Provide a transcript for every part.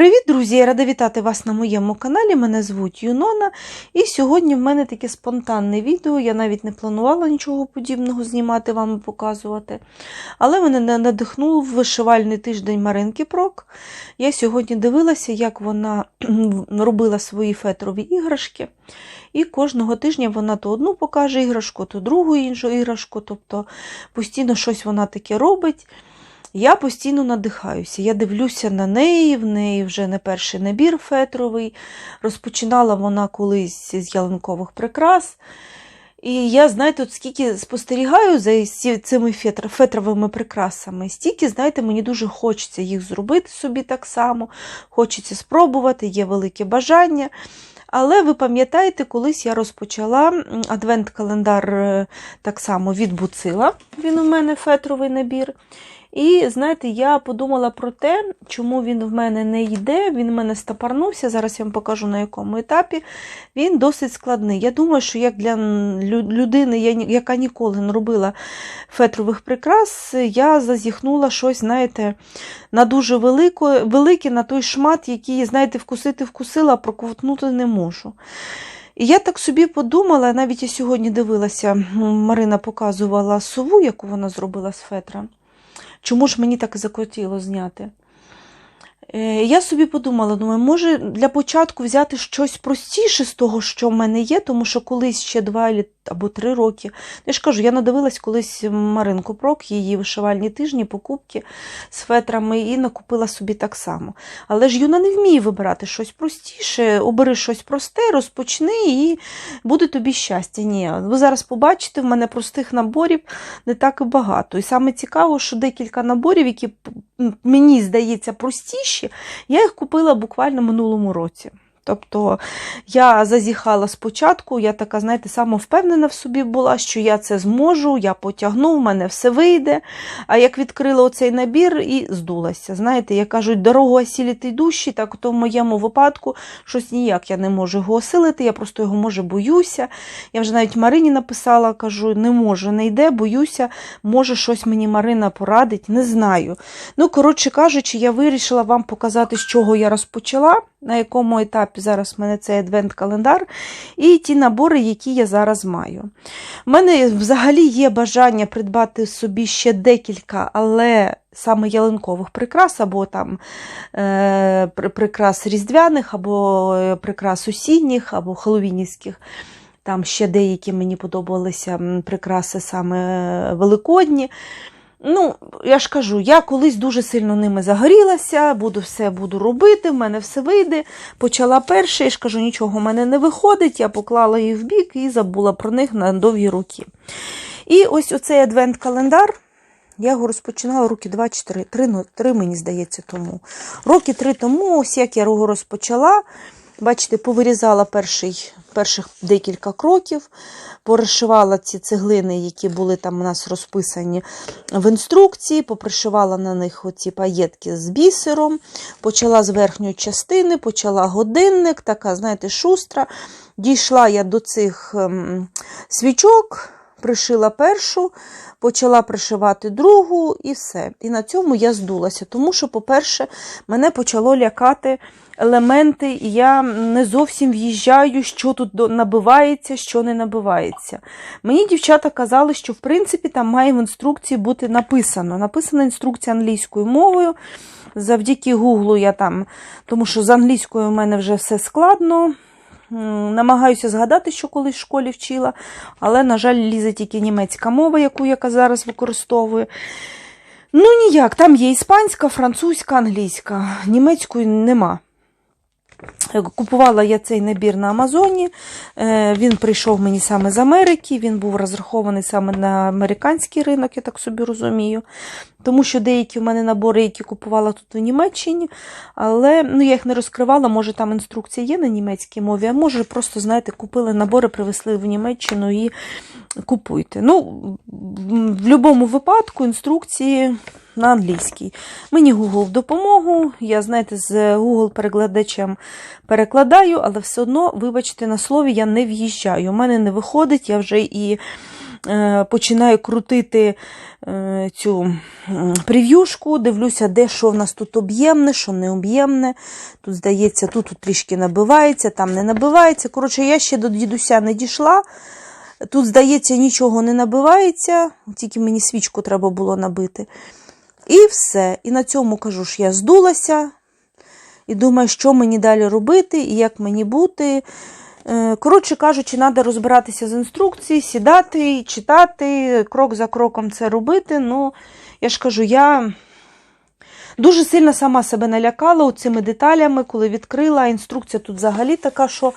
Привіт, друзі! Я рада вітати вас на моєму каналі. Мене звуть Юнона. І сьогодні в мене таке спонтанне відео. Я навіть не планувала нічого подібного знімати, вам і показувати. Але мене на- надихнув вишивальний тиждень Маринки Прок. Я сьогодні дивилася, як вона робила свої фетрові іграшки. І кожного тижня вона то одну покаже іграшку, то другу іншу іграшку. Тобто постійно щось вона таке робить. Я постійно надихаюся. Я дивлюся на неї, в неї вже не перший набір фетровий. Розпочинала вона колись з ялинкових прикрас. І я, знаєте, от скільки спостерігаю за цими фетровими прикрасами, стільки, знаєте, мені дуже хочеться їх зробити собі так само, хочеться спробувати, є велике бажання. Але ви пам'ятаєте, колись я розпочала адвент-календар е, так само від Буцила. Він у мене фетровий набір. І знаєте, я подумала про те, чому він в мене не йде. Він в мене стапарнувся. Зараз я вам покажу на якому етапі. Він досить складний. Я думаю, що як для людини, яка ніколи не робила фетрових прикрас, я зазіхнула щось, знаєте, на дуже велике, велике на той шмат, який, знаєте, вкусити вкусила, а проковтнути не можу. І я так собі подумала, навіть я сьогодні дивилася, Марина показувала сову, яку вона зробила з фетра. Чому ж мені так і захотіло зняти? Е, Я собі подумала, думаю, може для початку взяти щось простіше з того, що в мене є, тому що колись ще два або три роки. Я ж кажу, я надивилась колись Маринку Прок, її вишивальні тижні, покупки з фетрами і накупила собі так само. Але ж Юна не вміє вибирати щось простіше, обери щось просте, розпочни і буде тобі щастя. Ні, ви зараз побачите, в мене простих наборів не так і багато. І саме цікаво, що декілька наборів, які мені здається простіші, я їх купила буквально минулому році. Тобто я зазіхала спочатку, я така, знаєте, самовпевнена в собі була, що я це зможу, я потягну, в мене все вийде. А як відкрила оцей набір і здулася. Знаєте, як кажуть, дорогу осіліти душі, так то в моєму випадку щось ніяк я не можу його осилити, я просто його може боюся. Я вже навіть Марині написала, кажу, не можу, не йде, боюся, може щось мені Марина порадить, не знаю. Ну, коротше кажучи, я вирішила вам показати, з чого я розпочала, на якому етапі зараз в мене цей адвент-календар, і ті набори, які я зараз маю. У мене взагалі є бажання придбати собі ще декілька, але саме ялинкових прикрас, або там е, прикрас різдвяних, або е, прикрас осінніх, або хеллоуінівських. Там ще деякі мені подобалися прикраси саме е, великодні. Ну, я ж кажу, я колись дуже сильно ними загорілася, буду все буду робити, в мене все вийде. Почала перше, я ж кажу, нічого в мене не виходить, я поклала їх в бік і забула про них на довгі роки. І ось оцей адвент-календар. Я його розпочинала роки 2 чи 3, 3, ну, 3, мені здається, тому. Роки 3 тому, ось як я його розпочала, бачите, повирізала перший, перших декілька кроків, поришивала ці цеглини, які були там у нас розписані в інструкції, попришивала на них оці паєтки з бісером, почала з верхньої частини, почала годинник, така, знаєте, шустра. Дійшла я до цих ем, свічок, пришила першу, почала пришивати другу і все. І на цьому я здулася. Тому що, по-перше, мене почало лякати елементи, і я не зовсім в'їжджаю, що тут набивається, що не набивається. Мені дівчата казали, що в принципі там має в інструкції бути написано. Написана інструкція англійською мовою. Завдяки Гуглу я там, тому що з англійською в мене вже все складно. Намагаюся згадати, що колись в школі вчила, але, на жаль, лізе тільки німецька мова, яку я зараз використовую. Ну, ніяк, там є іспанська, французька, англійська. Німецької нема. Купувала я цей набір на Амазоні. Е, Він прийшов мені саме з Америки, він був розрахований саме на американський ринок, я так собі розумію. Тому що деякі в мене набори, які купувала тут у Німеччині, але ну, я їх не розкривала, може там інструкція є на німецькій мові, а може просто, знаєте, купили набори, привезли в Німеччину і купуйте. Ну, в будь-якому випадку інструкції на англійській. Мені Google допомогу. Я, знаєте, з Google-перекладачем перекладаю, але все одно, вибачте, на слові я не в'їжджаю. У мене не виходить, я вже і починаю крутити е, цю прев'юшку, дивлюся, де що в нас тут об'ємне, що не об'ємне. Тут, здається, тут, тут трішки набивається, там не набивається. Коротше, я ще до дідуся не дійшла. Тут, здається, нічого не набивається, тільки мені свічку треба було набити. І все. І на цьому кажу, що я здулася і думаю, що мені далі робити і як мені бути. Е, Коротше кажучи, треба розбиратися з інструкції, сідати, читати, крок за кроком це робити. Ну, я ж кажу, я дуже сильно сама себе налякала цими деталями, коли відкрила. Інструкція тут взагалі така, що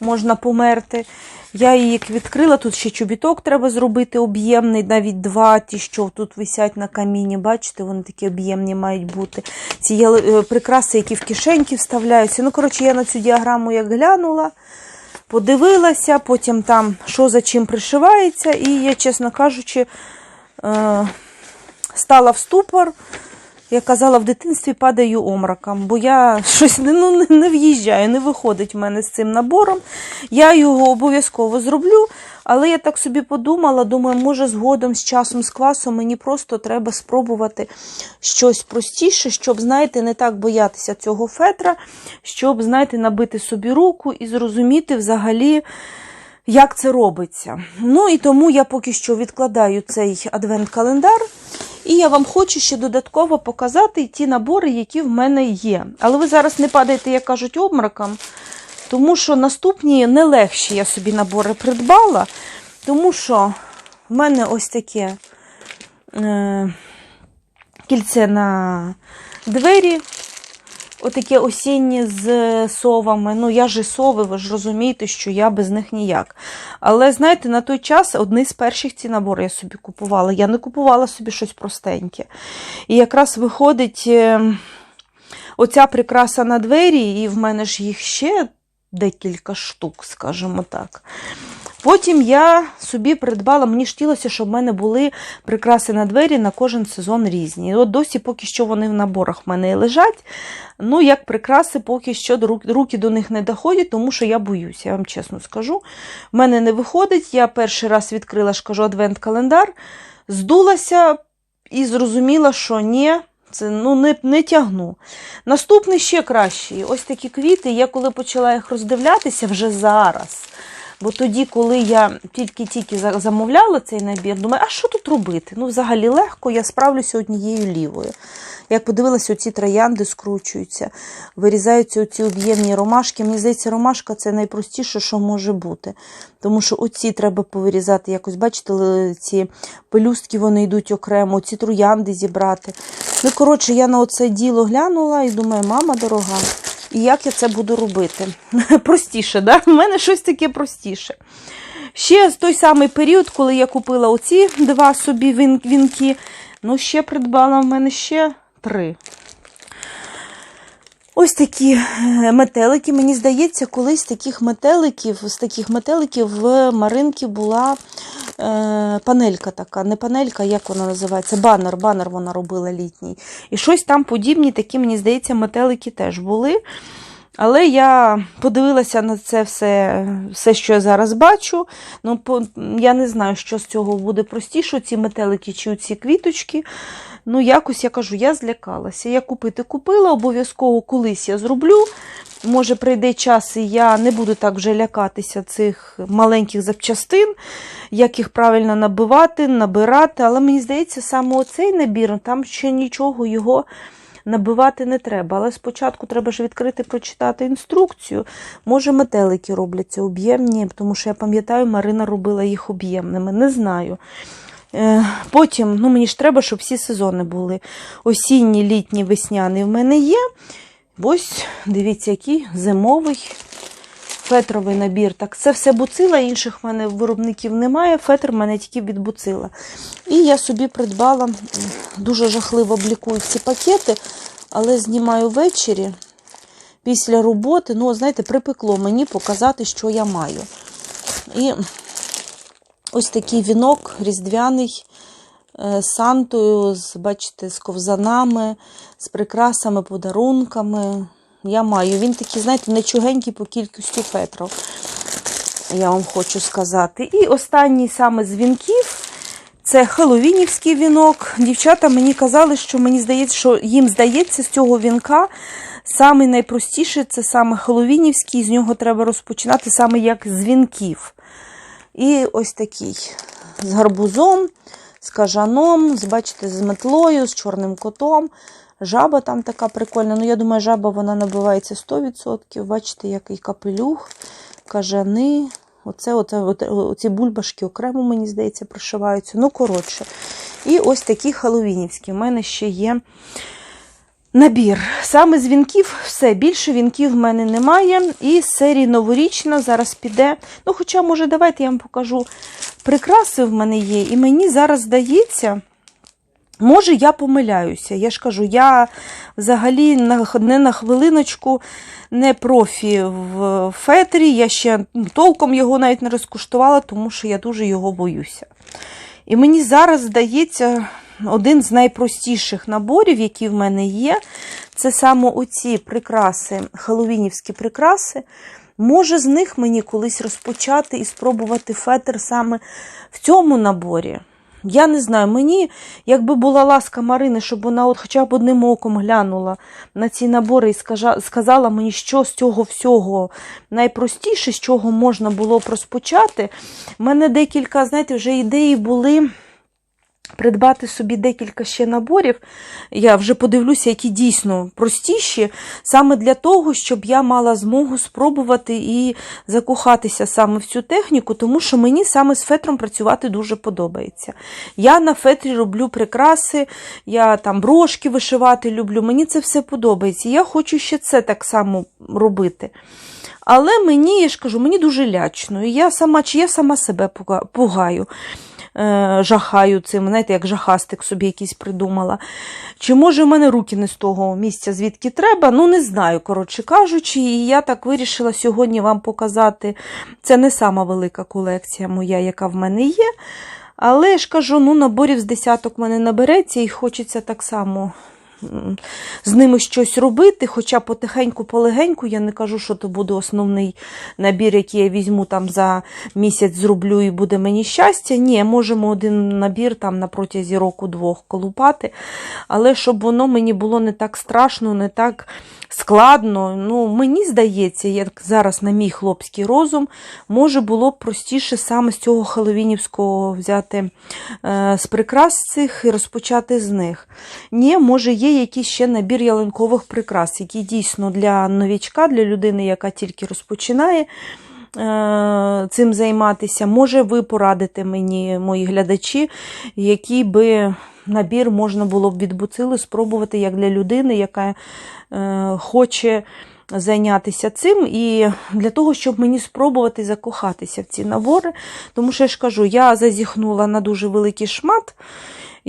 можна померти. Я її відкрила, тут ще чобіток треба зробити об'ємний, навіть два, ті, що тут висять на каміні. Бачите, вони такі об'ємні мають бути. Ці е, прикраси, які в кишеньки вставляються. Ну, коротше, я на цю діаграму як глянула, подивилася, потім там що за чим пришивається, і я, чесно кажучи, е, стала в ступор. Я казала, в дитинстві падаю омраком, бо я щось ну, не в'їжджаю, не виходить в мене з цим набором. Я його обов'язково зроблю, але я так собі подумала, думаю, може згодом з часом, з класом мені просто треба спробувати щось простіше, щоб, знаєте, не так боятися цього фетра, щоб, знаєте, набити собі руку і зрозуміти взагалі. Як це робиться? Ну і тому я поки що відкладаю цей адвент-календар, і я вам хочу ще додатково показати ті набори, які в мене є. Але ви зараз не падаєте, як кажуть, обмороком, тому що наступні не легші я собі набори придбала, тому що в мене ось таке е, кільце на двері. Отаке осіннє з совами. Ну, я ж і сови, ви ж розумієте, що я без них ніяк. Але знаєте, на той час одні з перших ці набори я собі купувала. Я не купувала собі щось простеньке. І якраз виходить е, оця прикраса на двері, і в мене ж їх ще декілька штук, скажімо так. Потім я собі придбала, мені ж хотілося, щоб в мене були прикраси на двері на кожен сезон різні. І от досі поки що вони в наборах в мене лежать. Ну, як прикраси, поки що руки до них не доходять, тому що я боюся, я вам чесно скажу. В мене не виходить. Я перший раз відкрила ж адвент-календар, здулася і зрозуміла, що ні. Це ну, не, не тягну. Наступний ще кращий. Ось такі квіти. Я коли почала їх роздивлятися вже зараз. Бо тоді, коли я тільки-тільки замовляла цей набір, думаю, а що тут робити? Ну, взагалі легко, я справлюся однією лівою. Як подивилася, оці троянди скручуються, вирізаються оці об'ємні ромашки. Мені здається, ромашка це найпростіше, що може бути. Тому що оці треба повирізати якось. Бачите, ці пелюстки вони йдуть окремо, ці троянди зібрати. Ну, коротше, я на оце діло глянула і думаю, мама дорога. І як я це буду робити? Простіше, да? У мене щось таке простіше. Ще з той самий період, коли я купила оці два собі він- вінки, ну ще придбала в мене ще три. Ось такі е, метелики. Мені здається, колись таких метеликів, з таких метеликів в Маринки була панелька така. Не панелька, як вона називається? Банер. Банер вона робила літній. І щось там подібні, такі, мені здається, метелики теж були. Але я подивилася на це все, все, що я зараз бачу. Ну, по, я не знаю, що з цього буде простіше, ці метелики чи ці квіточки. Ну, якось я кажу, я злякалася. Я купити купила, обов'язково колись я зроблю. Може, прийде час, і я не буду так вже лякатися цих маленьких запчастин, як їх правильно набивати, набирати. Але мені здається, саме оцей набір, там ще нічого його набивати не треба. Але спочатку треба ж відкрити, прочитати інструкцію. Може, метелики робляться об'ємні, тому що я пам'ятаю, Марина робила їх об'ємними. Не знаю. Е, Потім, ну мені ж треба, щоб всі сезони були. Осінні, літні, весняний в мене є. Ось, дивіться, який зимовий фетровий набір. Так, це все буцила, інших в мене виробників немає. Фетр в мене тільки від буцила. І я собі придбала, дуже жахливо облікую ці пакети, але знімаю ввечері після роботи. Ну, знаєте, припекло мені показати, що я маю. І ось такий вінок різдвяний е, Сантою, з, бачите, з ковзанами, з прикрасами, подарунками. Я маю. Він такий, знаєте, нечугенький по кількості фетрів. я вам хочу сказати. І останній саме з вінків це хеловінівський вінок. Дівчата мені казали, що мені здається, що їм здається з цього вінка саме найпростіше це саме хеловінівський, з нього треба розпочинати саме як з вінків. І ось такий з гарбузом, з кажаном, з, бачите, з метлою, з чорним котом. Жаба там така прикольна. Ну, я думаю, жаба вона набивається 100%. Бачите, який капелюх, кажани. Оце, оце, оці бульбашки окремо, мені здається, пришиваються. Ну, коротше. І ось такі халовінівські. У мене ще є набір. Саме з вінків все. Більше вінків в мене немає. І серії новорічна зараз піде. Ну, хоча, може, давайте я вам покажу. Прикраси в мене є. І мені зараз здається. Може, я помиляюся. Я ж кажу, я взагалі не на хвилиночку не профі в фетрі. Я ще толком його навіть не розкуштувала, тому що я дуже його боюся. І мені зараз здається, один з найпростіших наборів, які в мене є, це саме оці прикраси, хеллоуінівські прикраси. Може, з них мені колись розпочати і спробувати фетр саме в цьому наборі. Я не знаю, мені, якби була ласка Марини, щоб вона от хоча б одним оком глянула на ці набори і сказала мені, що з цього всього найпростіше, з чого можна було б розпочати. У мене декілька, знаєте, вже ідеї були. Придбати собі декілька ще наборів, я вже подивлюся, які дійсно простіші, саме для того, щоб я мала змогу спробувати і закохатися саме в цю техніку, тому що мені саме з фетром працювати дуже подобається. Я на фетрі роблю прикраси, я там брошки вишивати люблю, мені це все подобається. Я хочу ще це так само робити. Але мені, я ж кажу, мені дуже лячно. І я сама, чи я сама себе пугаю. Е, жахаю цим, знаєте, як жахастик собі якийсь придумала. Чи може в мене руки не з того місця, звідки треба? Ну, не знаю, коротше кажучи, і я так вирішила сьогодні вам показати. Це не сама велика колекція моя, яка в мене є. Але ж кажу, ну, наборів з десяток мене набереться, і хочеться так само з ними щось робити, хоча потихеньку-полегеньку, я не кажу, що то буде основний набір, який я візьму там за місяць, зроблю і буде мені щастя. Ні, можемо один набір там на протязі року-двох колупати, але щоб воно мені було не так страшно, не так складно. Ну, Мені здається, як зараз на мій хлопський розум, може було б простіше саме з цього хеловінівського взяти е, з прикрас цих і розпочати з них. Ні, може, є якийсь ще набір ялинкових прикрас, які дійсно для новічка, для людини, яка тільки розпочинає. Е, цим займатися, може, ви порадите мені, мої глядачі, який би набір можна було б від буцили спробувати як для людини, яка е, хоче зайнятися цим, і для того, щоб мені спробувати закохатися в ці набори. Тому що я ж кажу, я зазіхнула на дуже великий шмат.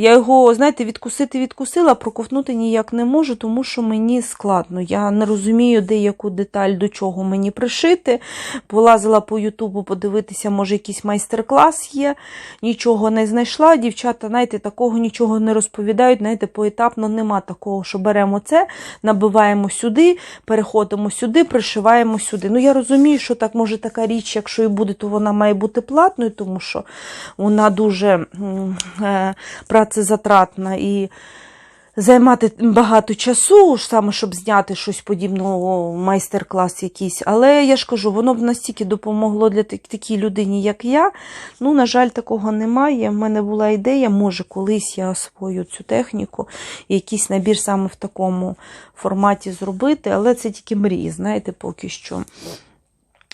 Я його, знаєте, відкусити відкусила, проковтнути ніяк не можу, тому що мені складно. Я не розумію, де яку деталь до чого мені пришити. Полазила по Ютубу подивитися, може, якийсь майстер-клас є. Нічого не знайшла. Дівчата, знаєте, такого нічого не розповідають. Знаєте, поетапно нема такого, що беремо це, набиваємо сюди, переходимо сюди, пришиваємо сюди. Ну, я розумію, що так може така річ, якщо і буде, то вона має бути платною, тому що вона дуже. Е, працезатратна і займати багато часу, саме щоб зняти щось подібного, майстер-клас якийсь. Але я ж кажу, воно б настільки допомогло для такій людині, як я. Ну, на жаль, такого немає. У мене була ідея, може, колись я освою цю техніку якийсь набір саме в такому форматі зробити, але це тільки мрії, знаєте, поки що.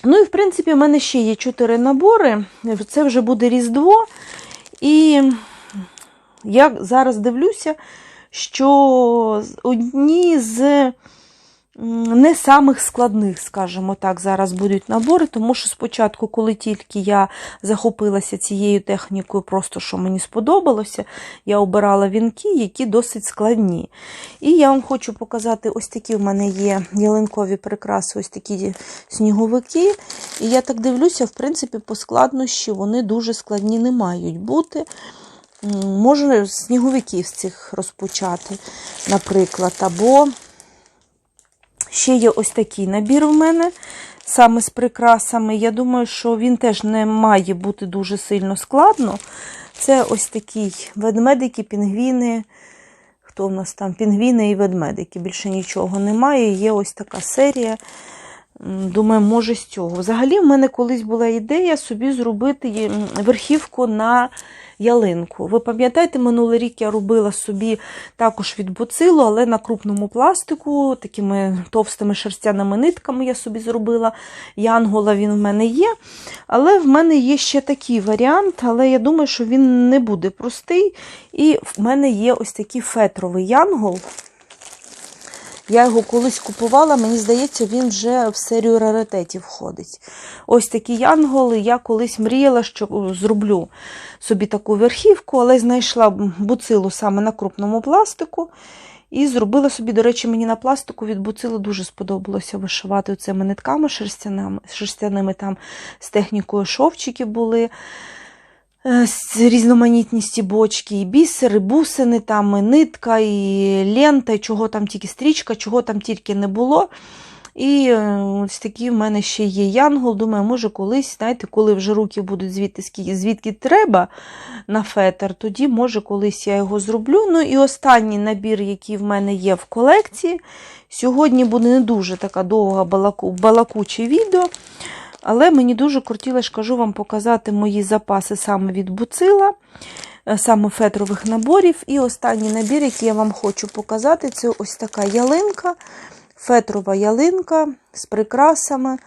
Ну і, в принципі, в мене ще є чотири набори. Це вже буде Різдво. І я зараз дивлюся, що одні з не самих складних, скажімо так, зараз будуть набори, тому що спочатку, коли тільки я захопилася цією технікою, просто що мені сподобалося, я обирала вінки, які досить складні. І я вам хочу показати, ось такі в мене є ялинкові прикраси, ось такі сніговики. І я так дивлюся, в принципі, по складнощі вони дуже складні не мають бути. Можна сніговиків з цих розпочати, наприклад, або Ще є ось такий набір в мене, саме з прикрасами. Я думаю, що він теж не має бути дуже сильно складно. Це ось такі ведмедики, пінгвіни. Хто в нас там? Пінгвіни і ведмедики. Більше нічого немає. Є ось така серія. Думаю, може з цього. Взагалі, в мене колись була ідея собі зробити верхівку на ялинку. Ви пам'ятаєте, минулий рік я робила собі також від буцилу, але на крупному пластику, такими товстими шерстяними нитками я собі зробила. Янгола він в мене є. Але в мене є ще такий варіант, але я думаю, що він не буде простий. І в мене є ось такий фетровий янгол. Я його колись купувала, мені здається, він вже в серію раритетів входить. Ось такі янголи. Я колись мріяла, що зроблю собі таку верхівку, але знайшла буцилу саме на крупному пластику. І зробила собі, до речі, мені на пластику від буцилу дуже сподобалося вишивати цими нитками шерстяними, шерстяними там з технікою шовчики були. Е, з різноманітні стібочки, і бісери, бусини, там, і нитка, і лента, і чого там тільки стрічка, чого там тільки не було. І е, ось такий в мене ще є янгол. Думаю, може колись, знаєте, коли вже руки будуть скільки- звідки треба на фетр, тоді, може, колись я його зроблю. Ну і останній набір, який в мене є в колекції. Сьогодні буде не дуже така довга балаку, балакуче відео. Але мені дуже хотілося, кажу вам, показати мої запаси саме від буцила, е, саме фетрових наборів. І останній набір, який я вам хочу показати, це ось така ялинка, фетрова ялинка з прикрасами.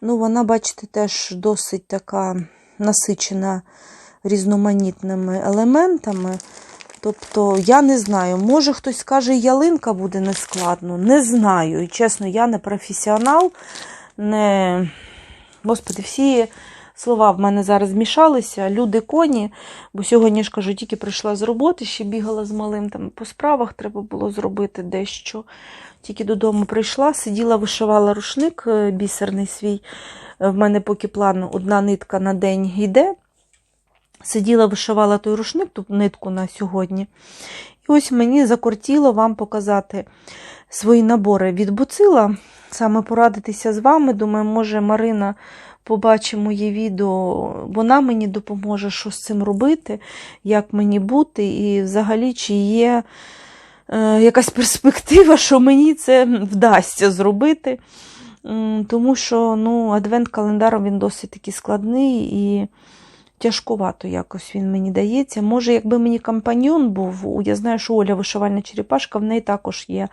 Ну, Вона, бачите, теж досить така насичена різноманітними елементами. Тобто, я не знаю, може хтось скаже, ялинка буде нескладно. Не знаю. І чесно, я не професіонал, не. Господи, всі слова в мене зараз змішалися. Люди коні, бо сьогодні ж кажу, тільки прийшла з роботи, ще бігала з малим там по справах, треба було зробити дещо. Тільки додому прийшла, сиділа, вишивала рушник е, бісерний свій. Е, В мене поки план одна нитка на день йде. Сиділа, вишивала той рушник, ту нитку на сьогодні. І ось мені закортіло вам показати свої набори від буцила, саме порадитися з вами. Думаю, може, Марина побачить моє відео, вона мені допоможе, що з цим робити, як мені бути, і взагалі, чи є е, якась перспектива, що мені це вдасться зробити. Тому що ну, адвент-календар він досить такий складний і тяжкувато якось він мені дається. Може, якби мені компаньйон був, я знаю, що Оля вишивальна черепашка, в неї також є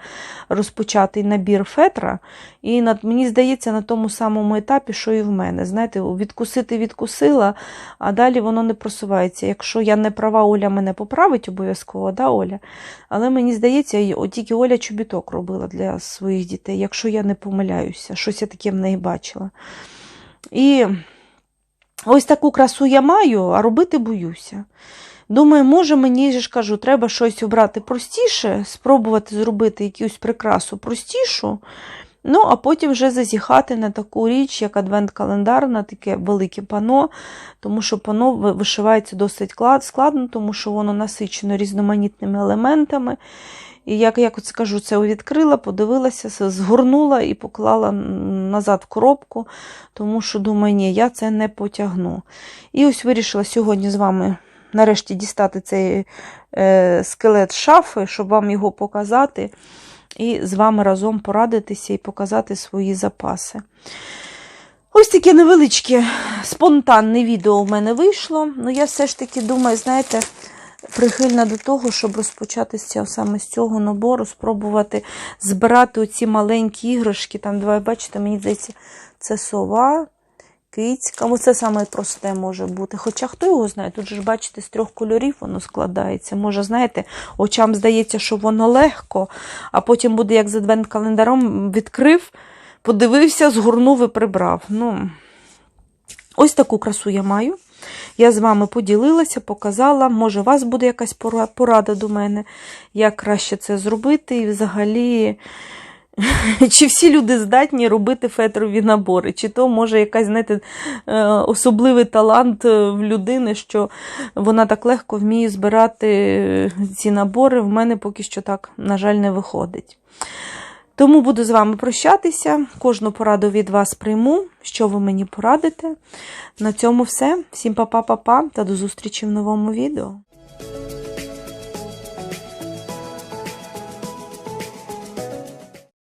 розпочатий набір фетра. І над, мені здається, на тому самому етапі, що і в мене. Знаєте, відкусити відкусила, а далі воно не просувається. Якщо я не права, Оля мене поправить обов'язково, да, Оля? Але мені здається, тільки Оля чобіток робила для своїх дітей, якщо я не помиляюся, щось я таке в неї бачила. І ось таку красу я маю, а робити боюся. Думаю, може, мені ж кажу, треба щось обрати простіше, спробувати зробити якусь прикрасу простішу. Ну, а потім вже зазіхати на таку річ, як адвент-календар, на таке велике пано, тому що пано вишивається досить складно, тому що воно насичено різноманітними елементами. І як я це кажу, це відкрила, подивилася, згорнула і поклала назад в коробку, тому що думаю, ні, я це не потягну. І ось вирішила сьогодні з вами нарешті дістати цей е, скелет шафи, щоб вам його показати, і з вами разом порадитися і показати свої запаси. Ось таке невеличке спонтанне відео в мене вийшло. Ну, я все ж таки думаю, знаєте, прихильна до того, щоб розпочати з цього, саме з цього набору, спробувати збирати оці маленькі іграшки. Там, давай, бачите, мені здається, це сова, кицька. Оце саме просте може бути. Хоча хто його знає, тут же ж, бачите, з трьох кольорів воно складається. Може, знаєте, очам здається, що воно легко, а потім буде, як з адвент-календаром, відкрив, подивився, згорнув і прибрав. Ну, ось таку красу я маю. Я з вами поділилася, показала. Може, у вас буде якась порада до мене, як краще це зробити. І взагалі, чи всі люди здатні робити фетрові набори, чи то може якась, знаєте, е, особливий талант е, в людини, що вона так легко вміє збирати е, ці набори. В мене поки що так, на жаль, не виходить. Тому буду з вами прощатися. Кожну пораду від вас прийму, що ви мені порадите. На цьому все. Всім па-па-па-па та до зустрічі в новому відео.